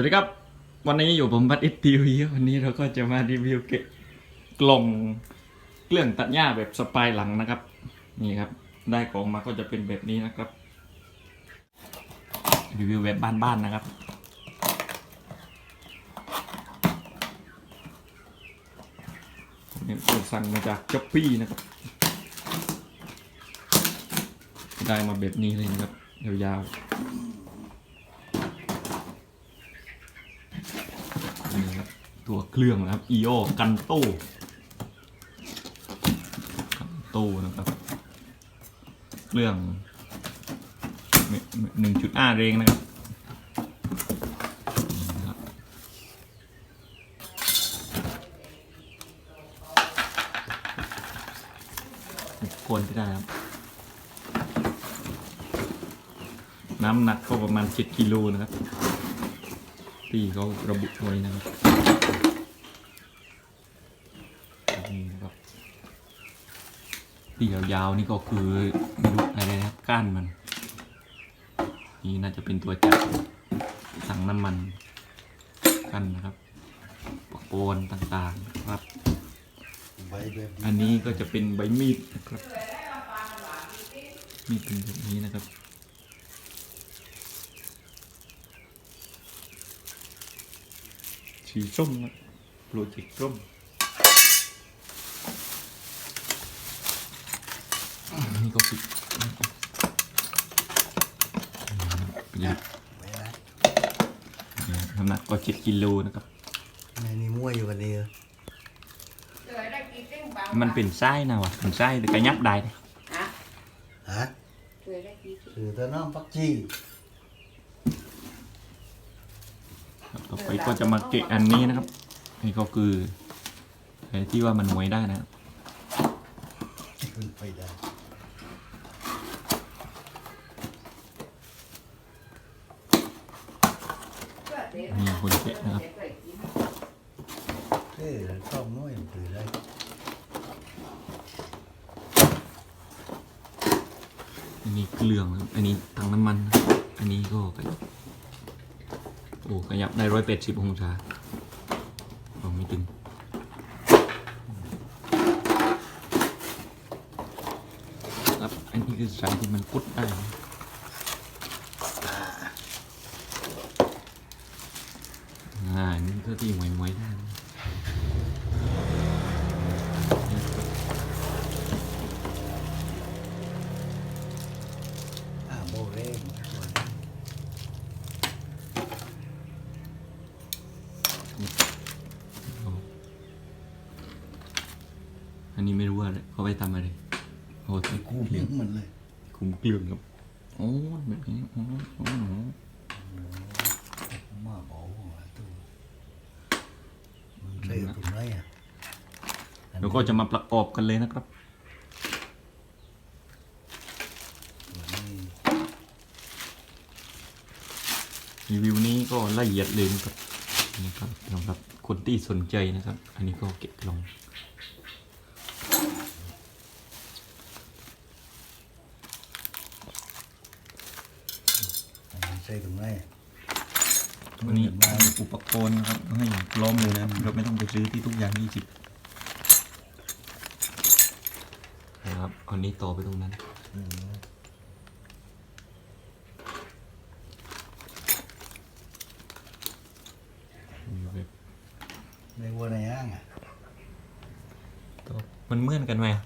วัสดีครับ วันนี้อยู่ผมพัดอิตทีวีวันนี้เราก็จะมารีวิวเกะกล่องเครื่องตัดหญ้าแบบสปายหลังนะครับ นี่ครับ ได้ของมาก็จะเป็นแบบนี้นะครับ รีวิวแบบบ้านๆนะครับเนี่ยผมสั่งมาจากจ็อปปี้นะครับ ได้มาแบบนี้เลยนะครับยาวๆ นี่ครับ ตัวเครื่องนะครับ EO กันโต้กันโต้นะครับ เครื่องหนึ่งจุดห้าเรงนะครับนี่นะครับควรที่ได้ครับ น้ำหนักก็ประมาณ 7กิโลนะครับ ที่เขาระบุไว้นะครับนี่นะครับที่ยาวๆนี่ก็คือไม่รู้อะไรนะก้านมัน นี่น่าจะเป็นตัวจับถังน้ำมันกันนะครับปะโปนต่างๆนะครับใบแบบอันนี้ก็จะเป็นใบมีดนะครับมีดเป็นแบบนี้นะครับ สีส้มนะโปรเจกต์ส้มอันนี้ก็ปิดเป็นยังใบนะน้ำหนักก็เจ็ดกิโลนะครับในนี้มั่วอยู่กันดีเหรอมันเป็นไส้นะวะเป็นไส้แต่กระยับได้เลย hả ฮะ cười ra chi สื่อตัวน้องปักจี ครับ ต่อไปก็จะมาเกะอันนี้นะครับ นี่ก็คือไอ้ที่ว่ามันหวยได้นะครับขึ้นไปได้มีคนเกะนะครับเท่ชอบน้อยมันตื่นได้อันนี้เครื่องนะครับอันนี้ถังน้ำมันนะครับอันนี้ก็ขยับโอ้ขยับได้ร้อยแปดสิบองศาลองไม่ตึง ครับ อันนี้คือสายที่มันพุดได้อ่านี่ก็ที่หวยหวยๆได้ อันนี้ไม่รู้ว่าเขาไปทำอะไรโอ้ยกูเลี้ยงมันเลยคุมเครื่องครับโอ้แบบนี้โอ้โอ้โหมาบอกว่าตัวมันเท่ตรงไหนอะแล้วก็จะมาประกอบกันเลยนะครับตัวนี้รีวิวนี้ก็ละเอียดเลยนะครับนะครับสำหรับคนที่สนใจนะครับ อันนี้ก็เก็บลง อันนี้ ใช่ตรงไหนอะวันนี้มาอุปกรณ์นะครับให้พร้อมเลยนะเราไม่ต้องไปซื้อที่ทุกอย่างยี่สิบนะครับเอานี้ต่อไปตรงนั้นอืมมีแบบในวัวในห้างอะต่อมันเหมือนกันไหมอะ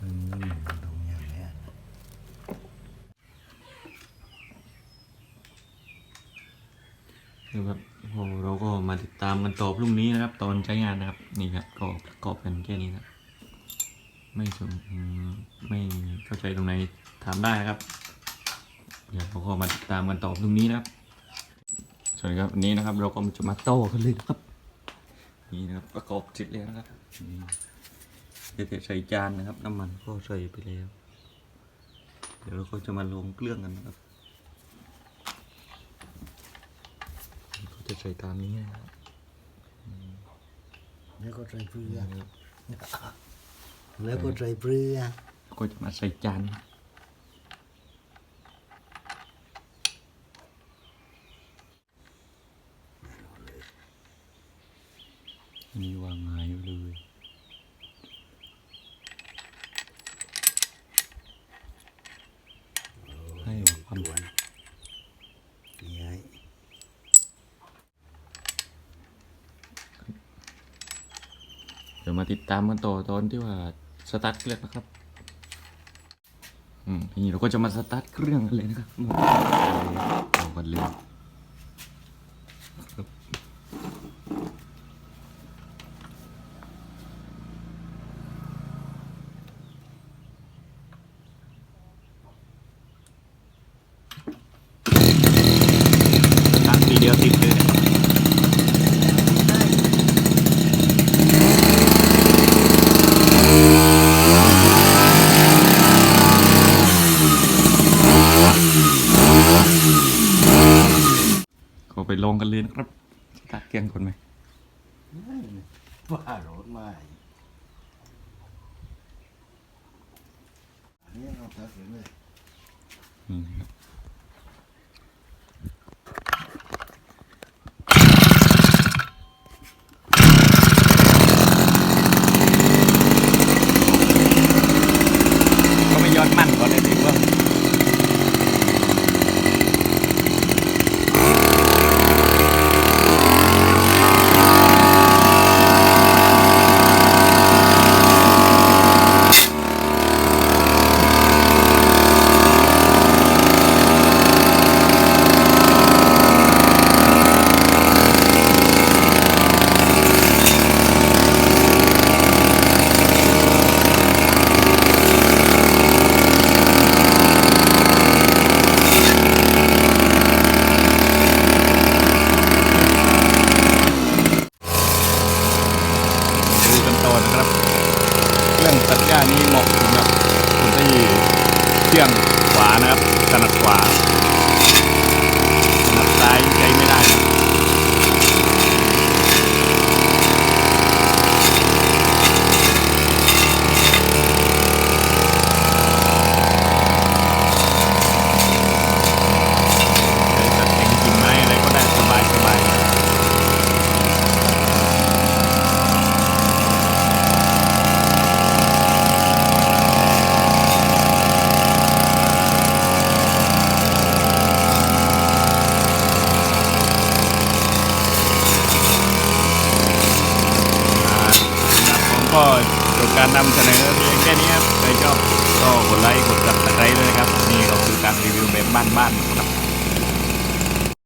อืมตรงอย่างเนี้ย คือแบบโอ้โหเราก็มาติดตามกันต่อพรุ่งนี้นะครับ ตอนใช้งานนะครับ นี่ครับก็ประกอบกันแค่นี้ครับไม่สมไม่เข้าใจตรงไหนถามได้นะครับ เดี๋ยวเราก็มาติดตามกันต่อพรุ่งนี้นะครับสวัสดีครับวันนี้นะครับ เราก็จะมาโต้กันเลยนะครับ นี่นะครับ ประกอบเสร็จแล้วนะครับเดี๋ยวจะใส่จานนะครับ น้ำมันก็ใส่ไปแล้ว เดี๋ยวเราก็จะมาลงเครื่องกันนะครับ จะใส่ตามนี้นะครับแล้วก็ใส่เปลือแล้วก็ใส่เปลือก็จะมาใส่จานมีวางหายเลย มาติดตามกันต่อตอนที่ว่าสตาร์ทเครื่องนะครับ อืมทีนี้เราก็จะมาสตาร์ทเครื่องกันเลยนะครับเอากันเลยครับสตาร์ททีเดียวติดเลย ก็ ไปลองกันเลยนะครับสตาร์ทเครื่องก่อนไหมว่ารถมาอันนี้เอาตัดเลยนี่นะครับก็ไม่ยอดมั่นก่อนเลยดีกว่าดูกันต่อนะครับ เครื่องตัดหญ้านี้เหมาะสำหรับคนที่เครื่องขวานะครับถนัดขวาถนัดซ้ายใช้ไม่ได้นะใช้ตัดแต่งกิ่งไม้อะไรก็ได้สบายสบาย ครับผม ก็จบการนำเสนอเพียงแค่นี้ครับใครชอบก็กดไลค์กดติดตามด้วยนะครับ นี่ก็คือการรีวิวแบบบ้านๆครับ